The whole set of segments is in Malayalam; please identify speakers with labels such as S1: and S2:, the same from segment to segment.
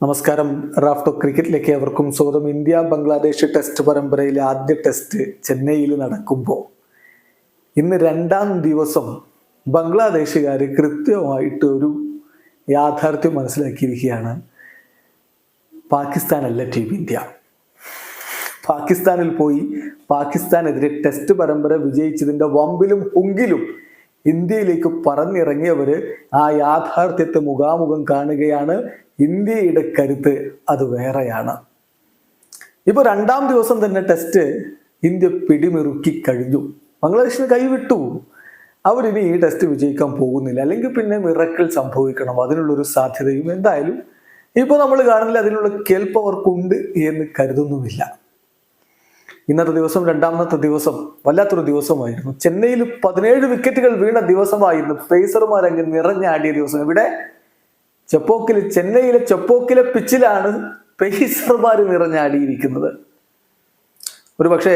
S1: നമസ്കാരം. റാഫ്റ്റോ ക്രിക്കറ്റിലേക്ക് അവർക്കും സ്വാഗതം. ഇന്ത്യ ബംഗ്ലാദേശ് ടെസ്റ്റ് പരമ്പരയിലെ ആദ്യ ടെസ്റ്റ് ചെന്നൈയിൽ നടക്കുമ്പോൾ ഇന്ന് രണ്ടാം ദിവസം ബംഗ്ലാദേശുകാർ കൃത്യമായിട്ട് ഒരു യാഥാർത്ഥ്യം മനസ്സിലാക്കിയിരിക്കുകയാണ്. പാകിസ്ഥാനല്ല ടീം ഇന്ത്യ. പാകിസ്ഥാനിൽ പോയി പാകിസ്ഥാനെതിരെ ടെസ്റ്റ് പരമ്പര വിജയിച്ചതിന്റെ വമ്പിലും പൊങ്കിലും ഇന്ത്യയിലേക്ക് പറഞ്ഞിറങ്ങിയവർ ആ യാഥാർത്ഥ്യത്തെ മുഖാമുഖം കാണുകയാണ് ഇന്ത്യയുടെ കരുത്ത് അത് വേറെയാണ്. ഇപ്പോൾ രണ്ടാം ദിവസം തന്നെ ടെസ്റ്റ് ഇന്ത്യ പിടിമിറുക്കി കഴിഞ്ഞു. ബംഗ്ലാദേശിന് കൈവിട്ടു. അവരിനി ഈ ടെസ്റ്റ് വിജയിക്കാൻ പോകുന്നില്ല. അല്ലെങ്കിൽ പിന്നെ മിറക്കിൾ സംഭവിക്കണം. അതിനുള്ളൊരു സാധ്യതയും എന്തായാലും ഇപ്പോൾ നമ്മൾ കാണുന്നില്ല. അതിനുള്ള കേൾപ്പ് അവർക്കുണ്ട് എന്ന് കരുതുന്നുമില്ല. ഇന്നത്തെ ദിവസം രണ്ടാമത്തെ ദിവസം വല്ലാത്തൊരു ദിവസമായിരുന്നു. ചെന്നൈയിൽ പതിനേഴ് വിക്കറ്റുകൾ വീണ ദിവസമായിരുന്നു. പേസർമാർ അങ്ങ് നിറഞ്ഞാടിയ ദിവസം. ഇവിടെ ചെപ്പോക്കിൽ ചെന്നൈയിലെ ചെപ്പോക്കിലെ പിച്ചിലാണ് പേസർമാർ നിറഞ്ഞാടിയിരിക്കുന്നത് ഒരു പക്ഷേ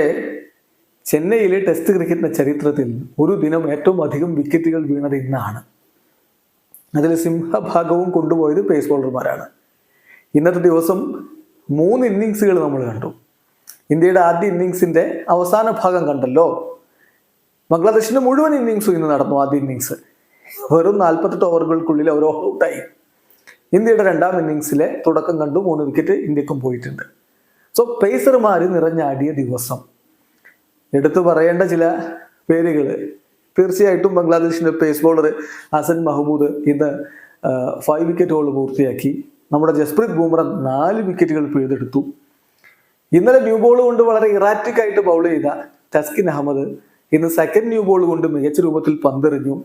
S1: ചെന്നൈയിലെ ടെസ്റ്റ് ക്രിക്കറ്റിന്റെ ചരിത്രത്തിൽ ഒരു ദിനം ഏറ്റവും അധികം വിക്കറ്റുകൾ വീണത് ഇന്നാണ്. അതിൽ സിംഹഭാഗവും കൊണ്ടുപോയത് പേസ് ബോളർമാരാണ് ഇന്നത്തെ ദിവസം മൂന്ന് ഇന്നിങ്സുകൾ നമ്മൾ കണ്ടു. ഇന്ത്യയുടെ ആദ്യ ഇന്നിങ്സിന്റെ അവസാന ഭാഗം കണ്ടല്ലോ. ബംഗ്ലാദേശിന്റെ മുഴുവൻ ഇന്നിങ്സും ഇന്ന് നടന്നു ആദ്യ ഇന്നിങ്സ് വെറും നാൽപ്പത്തെട്ട് ഓവറുകൾക്കുള്ളിൽ അവർ ഓൾ ഔട്ടായി ഇന്ത്യയുടെ രണ്ടാം ഇന്നിങ്സിലെ തുടക്കം കണ്ടു മൂന്ന് വിക്കറ്റ് ഇന്ത്യക്കും പോയിട്ടുണ്ട്. സോ പേസർമാർ നിറഞ്ഞാടിയ ദിവസം. എടുത്തു പറയേണ്ട ചില പേരുകൾ തീർച്ചയായിട്ടും ബംഗ്ലാദേശിന്റെ പേസ് ബോളർ ഹസൻ മഹമ്മൂദ് ഇന്ന് ഫൈവ് വിക്കറ്റ് ഹോൾ പൂർത്തിയാക്കി. നമ്മുടെ ജസ്പ്രീത് ബൂംറ നാല് വിക്കറ്റുകൾ പിഴുതെടുത്തു. ഇന്നലെ ന്യൂ ബോൾ കൊണ്ട് വളരെ ഇറാറ്റിക് ആയിട്ട് ബൗൾ ചെയ്ത തസ്കിൻ അഹമ്മദ് ഇന്ന് സെക്കൻഡ് ന്യൂ ബോൾ കൊണ്ട് മികച്ച രൂപത്തിൽ പന്തെറിഞ്ഞു.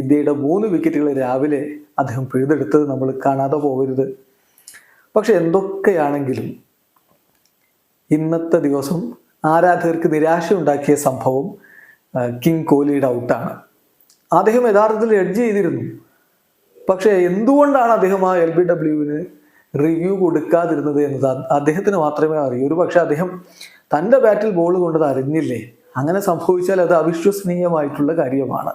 S1: ഇന്ത്യയുടെ മൂന്ന് വിക്കറ്റുകൾ രാവിലെ അദ്ദേഹം പിഴുതെടുത്തത് നമ്മൾ കാണാതെ പോകരുത്. പക്ഷെ എന്തൊക്കെയാണെങ്കിലും ഇന്നത്തെ ദിവസം ആരാധകർക്ക് നിരാശ ഉണ്ടാക്കിയ സംഭവം കിങ് കോഹ്ലിയുടെ ഔട്ടാണ് അദ്ദേഹം യഥാർത്ഥത്തിൽ എഡ്ജ് ചെയ്തിരുന്നു. പക്ഷേ എന്തുകൊണ്ടാണ് അദ്ദേഹം ആ എൽ ബി ഡബ്ല്യുവിന് റിവ്യൂ കൊടുക്കാതിരുന്നത് എന്നത് അദ്ദേഹത്തിന് മാത്രമേ അറിയൂ. ഒരു പക്ഷേ അദ്ദേഹം തന്റെ ബാറ്റിൽ ബോൾ കൊണ്ടത് അറിഞ്ഞില്ലേ? അങ്ങനെ സംഭവിച്ചാൽ അത് അവിശ്വസനീയമായിട്ടുള്ള കാര്യമാണ്.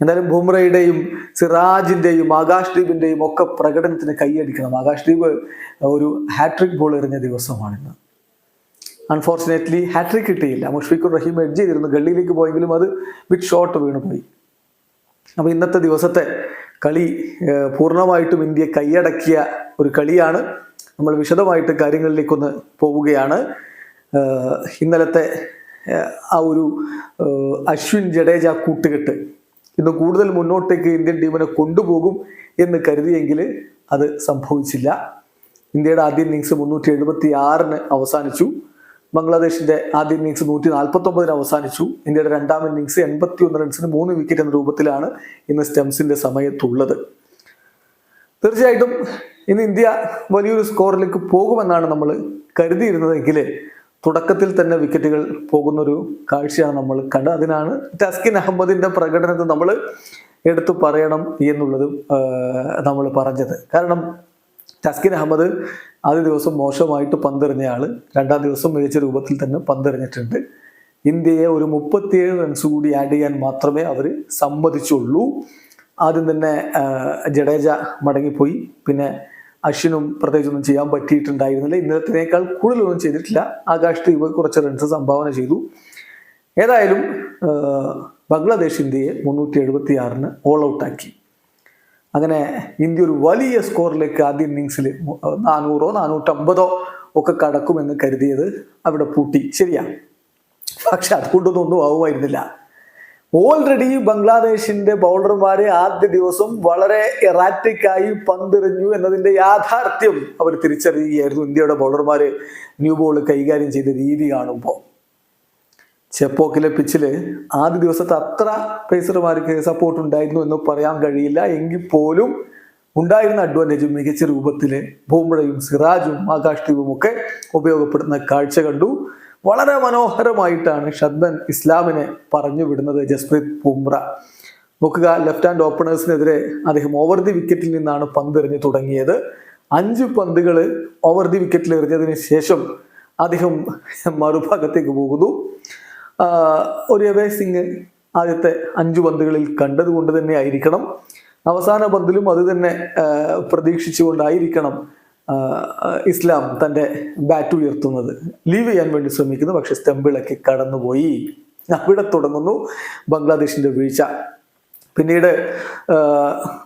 S1: എന്തായാലും ബുംറയുടെയും സിറാജിന്റെയും ആകാശ് ഒക്കെ പ്രകടനത്തിന് കൈയടിക്കണം. ആകാശ് ഒരു ഹാട്രിക് ബോൾ എറിഞ്ഞ ദിവസമാണിന്ന്. അൺഫോർച്ചുനേറ്റ്ലി ഹാട്രിക് കിട്ടിയില്ല. മുഷ്ഫിഖുർ റഹീം എഡ്ജ് ചെയ്തിരുന്നു. ഗള്ളിയിലേക്ക് പോയെങ്കിലും അത് ബിഗ് ഷോട്ട് വീണുപോയി. അപ്പോൾ ഇന്നത്തെ ദിവസത്തെ കളി പൂർണമായിട്ടും ഇന്ത്യ കൈയടക്കിയ ഒരു കളിയാണ്. നമ്മൾ വിശദമായിട്ട് കാര്യങ്ങളിലേക്കൊന്ന് പോവുകയാണ്. ഇന്നലത്തെ ആ ഒരു അശ്വിൻ ജഡേജ കൂട്ടുകെട്ട് ഇന്ന് കൂടുതൽ മുന്നോട്ടേക്ക് ഇന്ത്യൻ ടീമിനെ കൊണ്ടുപോകും എന്ന് കരുതിയെങ്കിൽ അത് സംഭവിച്ചില്ല. ഇന്ത്യയുടെ ആദ്യ ഇന്നിങ്സ് മുന്നൂറ്റി എഴുപത്തി ആറിന് അവസാനിച്ചു. ബംഗ്ലാദേശിന്റെ ആദ്യ ഇന്നിങ്സ് നൂറ്റി നാൽപ്പത്തൊമ്പതിന് അവസാനിച്ചു. ഇന്ത്യയുടെ രണ്ടാം ഇന്നിങ്സ് എൺപത്തി ഒന്ന് റൺസിന് മൂന്ന് വിക്കറ്റ് എന്ന രൂപത്തിലാണ് ഇന്ന് സ്റ്റെംസിന്റെ സമയത്തുള്ളത്. തീർച്ചയായിട്ടും ഇന്ന് ഇന്ത്യ വലിയൊരു സ്കോറിലേക്ക് പോകുമെന്നാണ് നമ്മൾ കരുതിയിരുന്നതെങ്കിൽ തുടക്കത്തിൽ തന്നെ വിക്കറ്റുകൾ പോകുന്നൊരു കാഴ്ചയാണ് നമ്മൾ കണ്ടത്. അതിനാണ് ടസ്കിൻ അഹമ്മദിന്റെ പ്രകടനത്തെ നമ്മൾ എടുത്തു പറയണം എന്നുള്ളതും നമ്മൾ പറഞ്ഞത്. കാരണം ടസ്കിൻ അഹമ്മദ് ആദ്യ ദിവസം മോശമായിട്ട് പന്തെറിഞ്ഞ ആൾ രണ്ടാം ദിവസം മികച്ച രൂപത്തിൽ തന്നെ പന്തെറിഞ്ഞിട്ടുണ്ട്. ഇന്ത്യയെ ഒരു മുപ്പത്തിയേഴ് റൺസ് കൂടി ആഡ് ചെയ്യാൻ മാത്രമേ അവർ സമ്മതിച്ചുള്ളൂ. ആദ്യം തന്നെ ജഡേജ മടങ്ങിപ്പോയി. പിന്നെ അശ്വിനും പ്രത്യേകിച്ചൊന്നും ചെയ്യാൻ പറ്റിയിട്ടുണ്ടായിരുന്നില്ല. ഇന്നലത്തിനേക്കാൾ കൂടുതലൊന്നും ചെയ്തിട്ടില്ല. ആകാശ് ദീപ് കുറച്ച് റൺസ് സംഭാവന ചെയ്തു. ഏതായാലും ബംഗ്ലാദേശ് ഇന്ത്യയെ മുന്നൂറ്റി എഴുപത്തി ആറിന് ഓൾ ഔട്ടാക്കി അങ്ങനെ ഇന്ത്യ ഒരു വലിയ സ്കോറിലേക്ക് ആദ്യ ഇന്നിങ്സിൽ നാനൂറോ നാനൂറ്റമ്പതോ ഒക്കെ കടക്കുമെന്ന് കരുതിയത് അവിടെ പൂട്ടി. ശരിയാണ് പക്ഷെ അതുകൊണ്ടൊന്നും ഒന്നും ആവുമായിരുന്നില്ല. ഓൾറെഡി ബംഗ്ലാദേശിന്റെ ബൗളർമാരെ ആദ്യ ദിവസം വളരെ എറാറ്റിക് ആയി പന്തെറിഞ്ഞു എന്നതിന്റെ യാഥാർത്ഥ്യം അവർ തിരിച്ചറിയുകയായിരുന്നു. ഇന്ത്യയുടെ ബൗളർമാര് ന്യൂ ബോൾ കൈകാര്യം ചെയ്ത രീതി കാണുമ്പോൾ. ചെപ്പോക്കിലെ പിച്ചിൽ ആദ്യ ദിവസത്തെ അത്ര പേസർമാർക്ക് സപ്പോർട്ട് ഉണ്ടായിരുന്നു എന്ന് പറയാൻ കഴിയില്ല. എങ്കിൽ പോലും ഉണ്ടായിരുന്ന അഡ്വാന്റേജ് മികച്ച രൂപത്തിൽ ബൂംറയും സിറാജും ആകാശ് ദീപും ഒക്കെ ഉപയോഗപ്പെടുന്ന കാഴ്ച കണ്ടു. വളരെ മനോഹരമായിട്ടാണ് ഷദ്ബൻ ഇസ്ലാമിനെ പറഞ്ഞു വിടുന്നത് ജസ്പ്രീത് ബുംറ. നോക്കുക ലെഫ്റ്റ് ഹാൻഡ് ഓപ്പണേഴ്സിനെതിരെ അദ്ദേഹം ഓവർ ദി വിക്കറ്റിൽ നിന്നാണ് പന്തെറിഞ്ഞു തുടങ്ങിയത്. അഞ്ച് പന്തുകൾ ഓവർ ദി വിക്കറ്റിൽ എറിഞ്ഞതിന് ശേഷം അദ്ദേഹം മറുഭാഗത്തേക്ക് പോകുന്നു. ആഹ് ഒരു അഭയ സിംഗ് ആദ്യത്തെ അഞ്ച് പന്തുകളിൽ കണ്ടതുകൊണ്ട് തന്നെ ആയിരിക്കണം. അവസാന പന്തിലും അത് തന്നെ പ്രതീക്ഷിച്ചുകൊണ്ടായിരിക്കണം ഇസ്ലാം തന്റെ ബാറ്റ് ഉയർത്തുന്നത്. ലീവ് ചെയ്യാൻ വേണ്ടി ശ്രമിക്കുന്നു. പക്ഷെ സ്റ്റെമ്പിളൊക്കെ കടന്നുപോയി. അവിടെ തുടങ്ങുന്നു ബംഗ്ലാദേശിന്റെ വീഴ്ച. പിന്നീട്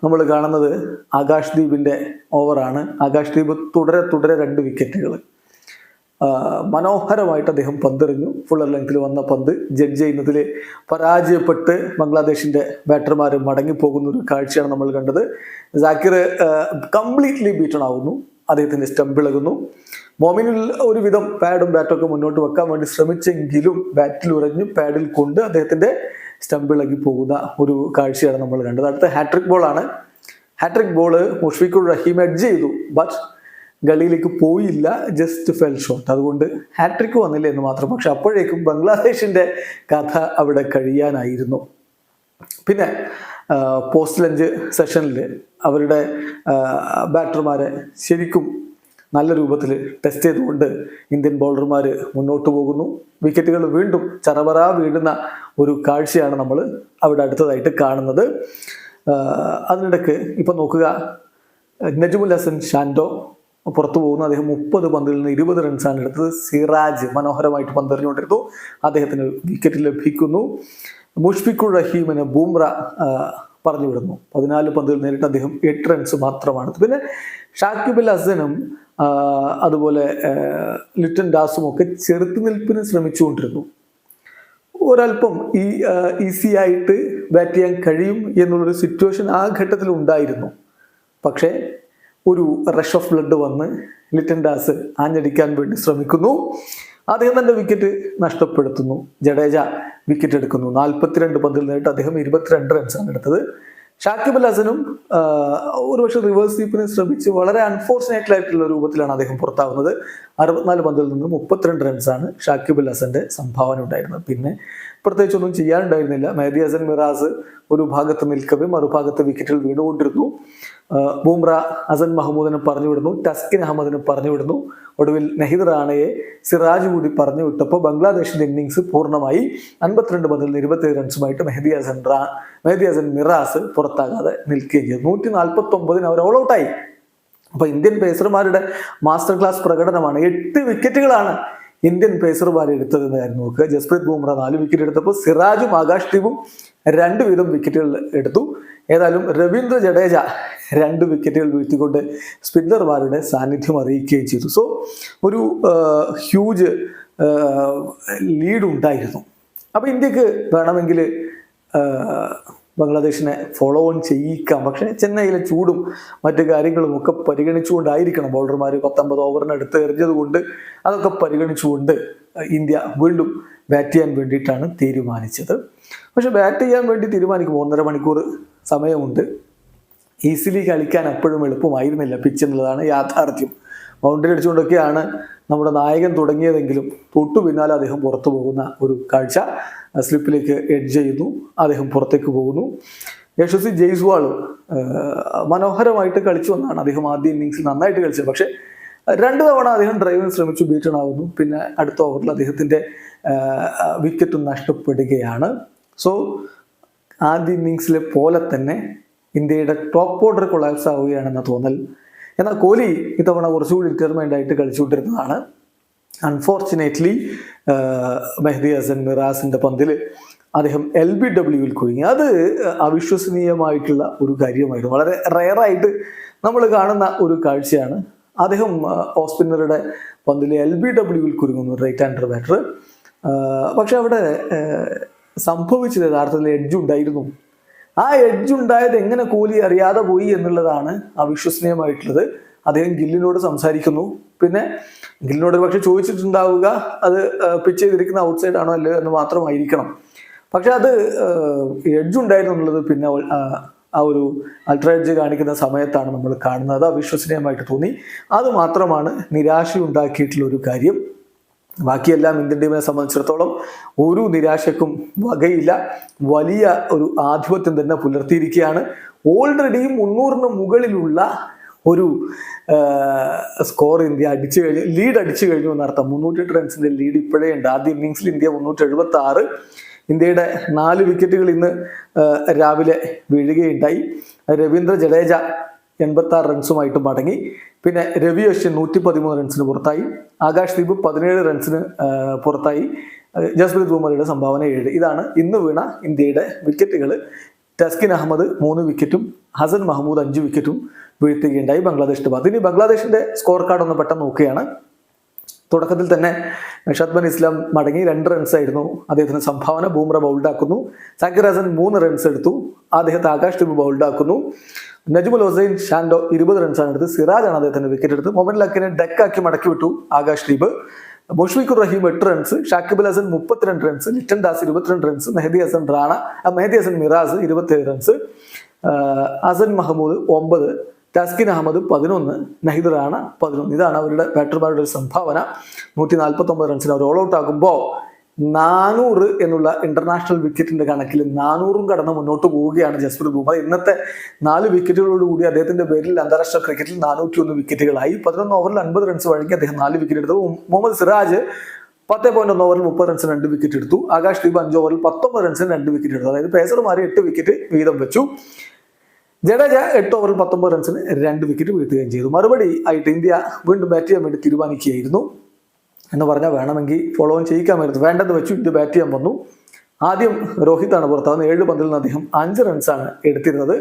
S1: നമ്മൾ കാണുന്നത് ആകാശ് ദ്വീപിന്റെ ഓവറാണ്. ആകാശ് ദ്വീപ് തുടരെ തുടരെ രണ്ട് വിക്കറ്റുകൾ മനോഹരമായിട്ട് അദ്ദേഹം പന്തെറിഞ്ഞു. ഫുള്ളർ ലെങ്തിൽ വന്ന പന്ത് ജഡ്ജ് ചെയ്യുന്നതിൽ പരാജയപ്പെട്ട് ബംഗ്ലാദേശിന്റെ ബാറ്റർമാർ മടങ്ങിപ്പോകുന്ന ഒരു കാഴ്ചയാണ് നമ്മൾ കണ്ടത്. ജാക്കിർ കംപ്ലീറ്റ്ലി ബീറ്റൺ ആവുന്നു. അദ്ദേഹത്തിന്റെ സ്റ്റംപ് ഇളകുന്നു. മോമിനിൽ ഒരുവിധം പാഡും ബാറ്റും ഒക്കെ മുന്നോട്ട് വെക്കാൻ വേണ്ടി ശ്രമിച്ചെങ്കിലും ബാറ്റിൽ ഉറഞ്ഞു പാഡിൽ കൊണ്ട് അദ്ദേഹത്തിന്റെ സ്റ്റംപ് ഇളകി പോകുന്ന ഒരു കാഴ്ചയാണ് നമ്മൾ കണ്ടത്. അടുത്ത hat trick ബോളാണ് hat trick ball Mushfiqur Rahim edge ചെയ്തു. ബട്ട് ഗളിയിലേക്ക് പോയില്ല ജസ്റ്റ് ഫെൽ ഷോട്ട് അതുകൊണ്ട് ഹാട്രിക് വന്നില്ല എന്ന് മാത്രം. പക്ഷെ അപ്പോഴേക്കും ബംഗ്ലാദേശിന്റെ കഥ അവിടെ കഴിയാനായിരുന്നു. പിന്നെ പോസ്റ്റ് ലഞ്ച് സെഷനിൽ അവരുടെ ബാറ്റർമാരെ ശരിക്കും നല്ല രൂപത്തിൽ ടെസ്റ്റ് ചെയ്തുകൊണ്ട് ഇന്ത്യൻ ബൗളർമാർ മുന്നോട്ട് പോകുന്നു. വിക്കറ്റുകൾ വീണ്ടും ചറവറ വീഴുന്ന ഒരു കാഴ്ചയാണ് നമ്മൾ അവിടെ അടുത്തതായിട്ട് കാണുന്നത്. അതിനിടയ്ക്ക് ഇപ്പം നോക്കുക നജ്മുൽ ഹസൻ ഷാൻഡോ പുറത്തു പോകുന്നു. അദ്ദേഹം മുപ്പത് പന്തിൽ നിന്ന് ഇരുപത് റൺസാണ് എടുത്തത്. സിറാജ് മനോഹരമായിട്ട് പന്തെറിഞ്ഞുകൊണ്ടിരുന്നു. അദ്ദേഹത്തിന് വിക്കറ്റ് ലഭിക്കുന്നു. മുഷ്ഫിഖുർ റഹീമിന് ബൂംറ പറഞ്ഞു വിടുന്നു പതിനാല് പന്തുകൾ നേരിട്ട് അദ്ദേഹം എട്ട് റൺസ് മാത്രമാണ്. പിന്നെ ഷാക്കിബുൽ ഹസനും അതുപോലെ ലിറ്റൻ ദാസും ഒക്കെ ചെറുത്തുനിൽപ്പിന് ശ്രമിച്ചുകൊണ്ടിരുന്നു. ഒരല്പം ഈ ഈസി ആയിട്ട് ബാറ്റ് ചെയ്യാൻ കഴിയും എന്നുള്ളൊരു സിറ്റുവേഷൻ ആ ഘട്ടത്തിൽ ഉണ്ടായിരുന്നു. പക്ഷേ ഒരു റഷ് ഓഫ് ബ്ലഡ് വന്ന് ലിറ്റൻ ദാസ് ആഞ്ഞടിക്കാൻ വേണ്ടി ശ്രമിക്കുന്നു. അദ്ദേഹം തന്റെ വിക്കറ്റ് നഷ്ടപ്പെടുത്തുന്നു. ജഡേജ വിക്കറ്റ് എടുക്കുന്നു. നാൽപ്പത്തിരണ്ട് പന്തിൽ നേരിട്ട് അദ്ദേഹം ഇരുപത്തിരണ്ട് റൺസാണ് എടുത്തത്. ഷാക്കിബ് അൽ ഹസനും ഒരുപക്ഷെ റിവേഴ്സ് സ്വീപ്പിനെ ശ്രമിച്ച് വളരെ അൺഫോർച്ചുനേറ്റ് ആയിട്ടുള്ള രൂപത്തിലാണ് അദ്ദേഹം പുറത്താവുന്നത്. അറുപത്തിനാല് പന്തിൽ നിന്ന് മുപ്പത്തിരണ്ട് റൺസാണ് ഷാക്കിബ് അൽ ഹസന്റെ സംഭാവന ഉണ്ടായിരുന്നത്. പിന്നെ പ്രത്യേകിച്ചൊന്നും ചെയ്യാനുണ്ടായിരുന്നില്ല. മെഹദി ഹസൻ മിറാസ് ഒരു ഭാഗത്ത് നിൽക്കവേ മറുഭാഗത്ത് വിക്കറ്റിൽ വീണുകൊണ്ടിരുന്നു. ബൂംറ ഹസൻ മഹമ്മൂദിനെ പറഞ്ഞു വിടുന്നു ടസ്കിൻ അഹമ്മദിനെ പറഞ്ഞു വിടുന്നു ഒടുവിൽ നഹിദ് റാണയെ സിറാജ് കൂടി പറഞ്ഞു വിട്ടപ്പോൾ ബംഗ്ലാദേശിന്റെ ഇന്നിങ്സ് പൂർണമായി. അൻപത്തിരണ്ട് പന്തിൽ നിന്ന് ഇരുപത്തിയേഴ് റൺസുമായിട്ട് മെഹദി ഹസൻ റാ മെഹദി ഹസൻ മിറാസ് പുറത്താകാതെ നിൽക്കുകയും ചെയ്തു. നൂറ്റി നാൽപ്പത്തി ഒമ്പതിന് അവർ ഓൾ ഔട്ടായി അപ്പൊ ഇന്ത്യൻ പേസർമാരുടെ മാസ്റ്റർ ക്ലാസ് പ്രകടനമാണ്. എട്ട് വിക്കറ്റുകളാണ് ഇന്ത്യൻ പേസർമാർ എടുത്തതെന്ന് കാര്യം നോക്കുക. ജസ്പ്രീത് ബുംറ നാല് വിക്കറ്റ് എടുത്തപ്പോൾ സിറാജും ആകാശ് ദീപും രണ്ട് വീതം വിക്കറ്റുകൾ എടുത്തു. ഏതായാലും രവീന്ദ്ര ജഡേജ രണ്ട് വിക്കറ്റുകൾ വീഴ്ത്തിക്കൊണ്ട് സ്പിന്നർമാരുടെ സാന്നിധ്യം അറിയിക്കുകയും ചെയ്തു. സോ ഒരു ഹ്യൂജ് ലീഡ് ഉണ്ടായിരുന്നു. അപ്പൊ ഇന്ത്യയ്ക്ക് വേണമെങ്കിൽ ബംഗ്ലാദേശിനെ ഫോളോ ഓൺ ചെയ്യിക്കാം. പക്ഷേ ചെന്നൈയിലെ ചൂടും മറ്റു കാര്യങ്ങളും ഒക്കെ പരിഗണിച്ചുകൊണ്ടായിരിക്കണം ബൗളർമാർ പത്തൊമ്പത് ഓവറിനടുത്ത് എറിഞ്ഞത് എറിഞ്ഞതുകൊണ്ട് അതൊക്കെ പരിഗണിച്ചുകൊണ്ട് ഇന്ത്യ വീണ്ടും ബാറ്റ് ചെയ്യാൻ വേണ്ടിയിട്ടാണ് തീരുമാനിച്ചത്. പക്ഷെ ബാറ്റ് ചെയ്യാൻ വേണ്ടി തീരുമാനിക്കുമ്പോൾ ഒന്നര മണിക്കൂർ സമയമുണ്ട്. ഈസിലി കളിക്കാൻ അപ്പോഴും എളുപ്പമായിരുന്നില്ല. പിച്ച് എന്നുള്ളതാണ് യാഥാർത്ഥ്യം. ബൗണ്ടറി അടിച്ചുകൊണ്ടൊക്കെയാണ് നമ്മുടെ നായകൻ തുടങ്ങിയതെങ്കിലും തൊട്ടു പിന്നാലെ അദ്ദേഹം പുറത്തു പോകുന്ന ഒരു കാഴ്ച സ്ലിപ്പിലേക്ക് എഡ്ജ് ചെയ്യുന്നു അദ്ദേഹം പുറത്തേക്ക് പോകുന്നു. യശസ്വി ജയ്സ്വാൾ മനോഹരമായിട്ട് കളിച്ചു വന്നാണ് അദ്ദേഹം ആദ്യ ഇന്നിങ്സിൽ നന്നായിട്ട് കളിച്ചത്. പക്ഷേ രണ്ട് തവണ അദ്ദേഹം ഡ്രൈവിന് ശ്രമിച്ചു ബീറ്റൺ ആവുന്നു. പിന്നെ അടുത്ത ഓവറിൽ അദ്ദേഹത്തിന്റെ വിക്കറ്റ് നഷ്ടപ്പെടുകയാണ്. സോ ആദ്യ ഇന്നിങ്സിലെ പോലെ തന്നെ ഇന്ത്യയുടെ ടോപ്പ് ഓർഡർ കൊളാപ്സ് ആവുകയാണെന്ന തോന്നൽ എന്നാൽ കോഹ്ലി ഇത്തവണ കുറച്ചുകൂടി ഡിറ്റർമൈൻഡ് ആയിട്ട് കളിച്ചുകൊണ്ടിരുന്നതാണ്. അൺഫോർച്ചുനേറ്റ്ലി മെഹദി ഹസൻ മിറാസിന്റെ പന്തിൽ അദ്ദേഹം എൽ ബി ഡബ്ല്യുവിൽ കുരുങ്ങി അത് അവിശ്വസനീയമായിട്ടുള്ള ഒരു കാര്യമായിരുന്നു. വളരെ റയറായിട്ട് നമ്മൾ കാണുന്ന ഒരു കാഴ്ചയാണ്. അദ്ദേഹം ഓഫ് സ്പിന്നറുടെ പന്തിൽ എൽ ബി ഡബ്ല്യുവിൽ കുരുങ്ങുന്നു റൈറ്റ് ഹാൻഡർ ബാറ്റർ പക്ഷെ അവിടെ സംഭവിച്ചത് യഥാർത്ഥത്തിൽ എഡ്ജ് ഉണ്ടായിരുന്നു. ആ എഡ്ജ് ഉണ്ടായത് എങ്ങനെ കോഹ്ലി അറിയാതെ പോയി എന്നുള്ളതാണ് അവിശ്വസനീയമായിട്ടുള്ളത് അദ്ദേഹം ഗില്ലിനോട് സംസാരിക്കുന്നു. പിന്നെ ഗില്ലിനോട് പക്ഷെ ചോദിച്ചിട്ടുണ്ടാവുക അത് പിച്ച് ചെയ്തിരിക്കുന്ന ഔട്ട്സൈഡ് ആണോ അല്ലയോ എന്ന് മാത്രമായിരിക്കണം. പക്ഷെ അത് എഡ്ജ് ഉണ്ടായിരുന്നു എന്നുള്ളത് പിന്നെ ആ, ഒരു അൾട്രാ എഡ്ജ് കാണിക്കുന്ന സമയത്താണ് നമ്മൾ കാണുന്നത്. അവിശ്വസനീയമായിട്ട് തോന്നി. അത് മാത്രമാണ് നിരാശയുണ്ടാക്കിയിട്ടുള്ള ഒരു കാര്യം. ബാക്കിയെല്ലാം ഇന്ത്യൻ ടീമിനെ സംബന്ധിച്ചിടത്തോളം ഒരു നിരാശക്കും വകയില്ല. വലിയ ഒരു ആധിപത്യം തന്നെ പുലർത്തിയിരിക്കുകയാണ്. ഓൾറെഡി മുന്നൂറിന് മുകളിലുള്ള ഒരു സ്കോർ ഇന്ത്യ അടിച്ചു കഴിഞ്ഞു ലീഡ് അടിച്ചു കഴിഞ്ഞു എന്നർത്ഥം. മുന്നൂറ്റെട്ട് റൺസിന്റെ ലീഡ് ഇപ്പോഴേ ഉണ്ട്. ആദ്യ ഇന്നിങ്സിൽ ഇന്ത്യ മുന്നൂറ്റി എഴുപത്തി ആറ് ഇന്ത്യയുടെ നാല് വിക്കറ്റുകൾ ഇന്ന് രാവിലെ വീഴുകയുണ്ടായി. രവീന്ദ്ര ജഡേജ എൺപത്തി ആറ് റൺസുമായിട്ട് മടങ്ങി. പിന്നെ രവി അശ്വിൻ നൂറ്റി പതിമൂന്ന് റൺസിന് പുറത്തായി. ആകാശ് ദീപ് പതിനേഴ് റൺസിന് പുറത്തായി. ജസ്പ്രീത് ബുമറയുടെ സംഭാവന ഏഴ്. ഇതാണ് ഇന്ന് വീണ ഇന്ത്യയുടെ വിക്കറ്റുകൾ. ടസ്കിൻ അഹമ്മദ് മൂന്ന് വിക്കറ്റും ഹസൻ മഹമ്മൂദ് അഞ്ച് വിക്കറ്റും വീഴ്ത്തുകയുണ്ടായി ഭാഗത്ത് ഇനി ബംഗ്ലാദേശിന്റെ സ്കോർ കാർഡ് ഒന്ന് പെട്ടെന്ന് നോക്കുകയാണ്. തുടക്കത്തിൽ തന്നെ ഷദ്ബൻ ഇസ്ലാം മടങ്ങി രണ്ട് റൺസ് ആയിരുന്നു. അദ്ദേഹത്തിന് സംഭാവന ബൂമ്ര ബൗൾഡാക്കുന്നു സാക്കിർ ഹസൻ മൂന്ന് റൺസ് എടുത്തു. അദ്ദേഹത്തെ ആകാശ് ദീപ് ബൗൾഡാക്കുന്നു നജ്മുൽ ഹുസൈൻ ഷാൻഡോ ഇരുപത് റൺസാണ് എടുത്ത്. സിറാജ് ആണ് അദ്ദേഹത്തിന് വിക്കറ്റ് എടുത്ത്. മൊഹമ്മദ് ലക്കിനെ ഡെക്കാക്കി മടക്കി വിട്ടു ആകാശ് ദീപ് മുഷ്ഫിഖുർ റഹീം എട്ട് റൺസ് ഷാക്കിബുൽ ഹസൻ മുപ്പത്തിരണ്ട് റൺസ് ലിറ്റൻ ദാസ് ഇരുപത്തിരണ്ട് റൺസ് മെഹദി ഹസൻ റാണ മെഹദി ഹസൻ മിറാസ് ഇരുപത്തിയേഴ് റൺസ് അസൻ മഹമ്മൂദ് ഒമ്പത് ടാസ്കിൻ അഹമ്മദ് പതിനൊന്ന് നഹിദ് റാണ പതിനൊന്ന്. ഇതാണ് അവരുടെ ബാറ്റർമാരുടെ ഒരു സംഭാവന. നൂറ്റി നാൽപ്പത്തി ഒമ്പത് റൺസിന് അവർ ഓൾ ഔട്ട് ആകുമ്പോൾ നാനൂറ് എന്നുള്ള ഇന്റർനാഷണൽ വിക്കറ്റിന്റെ കണക്കിൽ നാനൂറും കടന്ന് മുന്നോട്ട് പോവുകയാണ് ജസ്പ്രീത് ബുംറ. ഇന്നത്തെ നാല് വിക്കറ്റുകളോടുകൂടി അദ്ദേഹത്തിന്റെ പേരിൽ അന്താരാഷ്ട്ര ക്രിക്കറ്റിൽ നാനൂറ്റി ഒന്ന് വിക്കറ്റുകളായി പതിനൊന്ന് ഓവറിൽ അൻപത് റൺസ് വഴങ്ങി അദ്ദേഹം നാല് വിക്കറ്റ് എടുത്തു. മുഹമ്മദ് സിറാജ് പത്ത് പോയിന്റ് ഒന്ന് ഓവറിൽ മുപ്പത് റൺസിന് രണ്ട് വിക്കറ്റ് എടുത്തു. ആകാശ് ദീപ് അഞ്ച് ഓവറിൽ പത്തൊമ്പത് റൺസിന് രണ്ട് വിക്കറ്റ് എടുത്തു. അതായത് പേസർമാർ എട്ട് വിക്കറ്റ് വീതം വെച്ചു. ജഡേജ എട്ട് ഓവറിൽ പത്തൊമ്പത് റൺസിന് രണ്ട് വിക്കറ്റ് വീഴ്ത്തുകയും ചെയ്തു. മറുപടി ആയിട്ട് ഇന്ത്യ വീണ്ടും ബാറ്റ് ചെയ്യാൻ വേണ്ടി തീരുമാനിക്കുകയായിരുന്നു. എന്ന് പറഞ്ഞാൽ വേണമെങ്കിൽ ഫോളോ ഓൺ ചെയ്യിക്കാമായിരുന്നു. വേണ്ടെന്ന് വെച്ചു ഇന്ത്യ ബാറ്റ് ചെയ്യാൻ വന്നു. ആദ്യം രോഹിത്താണ് പുറത്താവുന്നത് ഏഴ് പന്തിൽ നിന്ന് അദ്ദേഹം അഞ്ച് റൺസാണ് എടുത്തിരുന്നത്.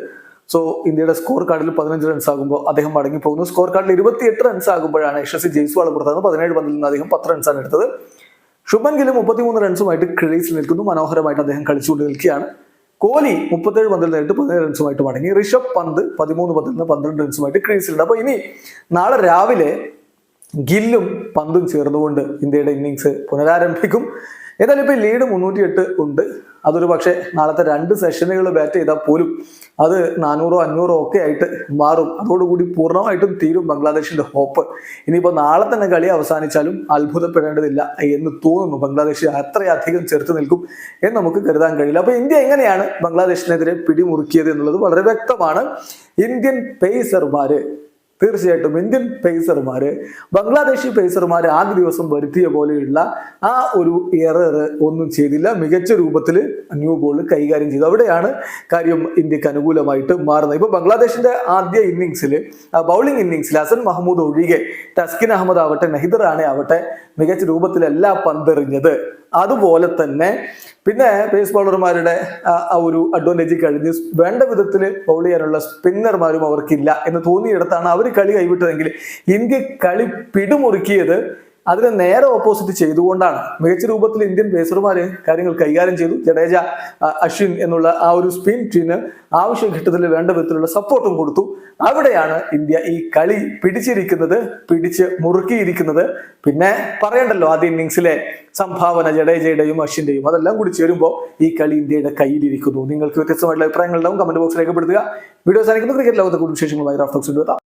S1: സോ ഇന്ത്യയുടെ സ്കോർ കാർഡിൽ പതിനഞ്ച് റൺസ് ആകുമ്പോൾ അദ്ദേഹം മടങ്ങി പോകുന്നു സ്കോർ കാർഡിൽ ഇരുപത്തിയെട്ട് റൺസ് ആകുമ്പോഴാണ് യശസ്വി ജയ്സ്വാൾ പുറത്താകുന്നത്. പതിനേഴ് പന്തിൽ നിന്ന് അദ്ദേഹം പത്ത് റൺസാണ് എടുത്തത്. ശുഭൻ ഗിൽ മുപ്പത്തിമൂന്ന് റൺസുമായിട്ട് ക്രീസിൽ നിൽക്കുന്നു. മനോഹരമായിട്ട് അദ്ദേഹം കളിച്ചുകൊണ്ട് നിൽക്കുകയാണ്. കോഹ്ലി മുപ്പത്തേഴ് പന്തിൽ നേരിട്ട് പതിനേഴ് റൺസുമായിട്ട് മടങ്ങി. ഋഷഭ് പന്ത് പതിമൂന്ന് പന്തിൽ നിന്ന് പന്ത്രണ്ട് റൺസുമായിട്ട് ക്രീസിലുണ്ട് അപ്പോൾ ഇനി നാളെ രാവിലെ ഗില്ലും പന്തും ചേർന്നുകൊണ്ട് ഇന്ത്യയുടെ ഇന്നിങ്സ് പുനരാരംഭിക്കും. ഏതായാലും ഇപ്പോൾ ലീഡ് മുന്നൂറ്റി എട്ട് ഉണ്ട്. അതൊരു പക്ഷേ നാളത്തെ രണ്ട് സെഷനുകൾ ബാറ്റ് ചെയ്താൽ പോലും അത് നാനൂറോ അഞ്ഞൂറോ ഒക്കെ ആയിട്ട് മാറും. അതോടുകൂടി പൂർണമായിട്ടും തീരും ബംഗ്ലാദേശിന്റെ ഹോപ്പ് ഇനിയിപ്പോൾ നാളെ തന്നെ കളി അവസാനിച്ചാലും അത്ഭുതപ്പെടേണ്ടതില്ല എന്ന് തോന്നുന്നു. ബംഗ്ലാദേശ് അത്രയധികം ചെറുത്ത് നിൽക്കും എന്ന് നമുക്ക് കരുതാൻ കഴിയില്ല. അപ്പോൾ ഇന്ത്യ എങ്ങനെയാണ് ബംഗ്ലാദേശിനെതിരെ പിടിമുറുക്കിയത് എന്നുള്ളത് വളരെ വ്യക്തമാണ്. ഇന്ത്യൻ പേസർമാര് തീർച്ചയായിട്ടും ഇന്ത്യൻ പേസർമാര് ബംഗ്ലാദേശി പേസർമാർ ആദ്യ ദിവസം വരുത്തിയ പോലെയുള്ള ആ ഒരു എറർ ഒന്നും ചെയ്തില്ല. മികച്ച രൂപത്തിൽ ന്യൂ ബോൾ കൈകാര്യം ചെയ്തു. അവിടെയാണ് കാര്യം ഇന്ത്യയ്ക്ക് അനുകൂലമായിട്ട് മാറുന്നത്. ഇപ്പൊ ബംഗ്ലാദേശിന്റെ ആദ്യ ഇന്നിങ്സിൽ ബൗളിംഗ് ഇന്നിങ്സിൽ ഹസൻ മഹമ്മൂദ് ഒഴികെ ടസ്കിൻ അഹമ്മദ് ആവട്ടെ നഹിദ് റാണെ ആവട്ടെ മികച്ച രൂപത്തിലല്ല പന്തെറിഞ്ഞത്. അതുപോലെ തന്നെ പിന്നെ പേസ് ബൗളർമാരുടെ ആ ഒരു അഡ്വാന്റേജ് കഴിഞ്ഞ് വേണ്ട വിധത്തിൽ ബൗൾ ചെയ്യാനുള്ള സ്പിന്നർമാരും അവർക്കില്ല എന്ന് തോന്നിയിടത്താണ് അവർ കളി കൈവിട്ടതെങ്കിൽ ഇന്ത്യ കളി പിടിമുറുക്കിയത് അതിന് നേരെ ഓപ്പോസിറ്റ് ചെയ്തുകൊണ്ടാണ്. മികച്ച രൂപത്തിൽ ഇന്ത്യൻ പേസർമാര് കാര്യങ്ങൾ കൈകാര്യം ചെയ്തു. ജഡേജ അശ്വിൻ എന്നുള്ള ആ ഒരു സ്പിൻ ടീമിന് ആവശ്യഘട്ടത്തിൽ വേണ്ട വിധത്തിലുള്ള സപ്പോർട്ടും കൊടുത്തു. അവിടെയാണ് ഇന്ത്യ ഈ കളി പിടിച്ചിരിക്കുന്നത് പിടിച്ച് മുറുക്കിയിരിക്കുന്നത്. പിന്നെ പറയണ്ടല്ലോ ആദ്യ ഇന്നിങ്സിലെ സംഭാവന ജഡേജയുടെയും അശ്വിന്റെയും. അതെല്ലാം കൂടി ചേരുമ്പോൾ ഈ കളി ഇന്ത്യയുടെ കയ്യിലിരിക്കുന്നു. നിങ്ങൾക്ക് വ്യത്യസ്തമായിട്ടുള്ള അഭിപ്രായങ്ങൾ ഉണ്ടാവും കമന്റ് ബോക്സ് രേഖപ്പെടുത്തുക. വീഡിയോ സാധിക്കുന്ന ക്രിക്കറ്റ് ലോകത്തെ കൂടുതൽ വിശേഷങ്ങളുമായി